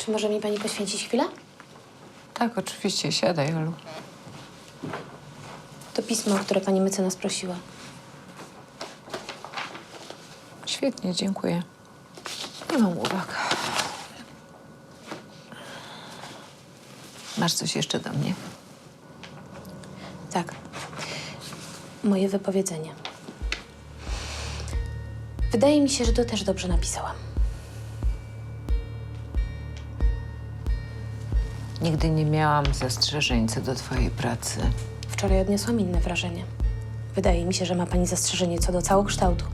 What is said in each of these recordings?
Czy może mi pani poświęcić chwilę? Tak, oczywiście. Siadaj, Olu. To pismo, o które pani mecenas prosiła. Świetnie, dziękuję. Nie mam uwag. Masz coś jeszcze do mnie? Tak. Moje wypowiedzenie. Wydaje mi się, że to też dobrze napisałam. Nigdy nie miałam zastrzeżeń co do twojej pracy. Wczoraj odniosłam inne wrażenie. Wydaje mi się, że ma pani zastrzeżenie co do całokształtu.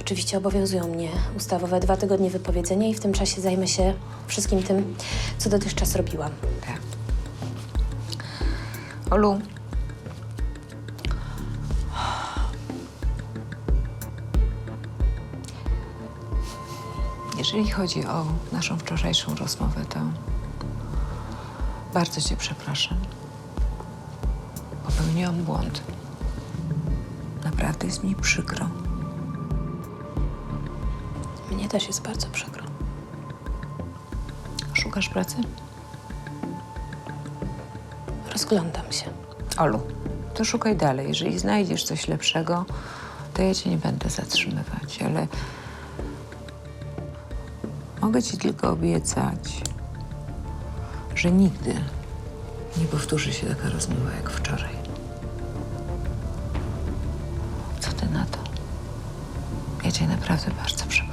Oczywiście obowiązują mnie ustawowe dwa tygodnie wypowiedzenia i w tym czasie zajmę się wszystkim tym, co dotychczas robiłam. Tak. Olu. Jeżeli chodzi o naszą wczorajszą rozmowę, to bardzo cię przepraszam. Popełniłam błąd. Naprawdę jest mi przykro. Mnie też jest bardzo przykro. Szukasz pracy? Rozglądam się. Olu, to szukaj dalej. Jeżeli znajdziesz coś lepszego, to ja cię nie będę zatrzymywać, ale mogę ci tylko obiecać, że nigdy nie powtórzy się taka rozmowa jak wczoraj. Co ty na to? Ja cię naprawdę bardzo przepraszam.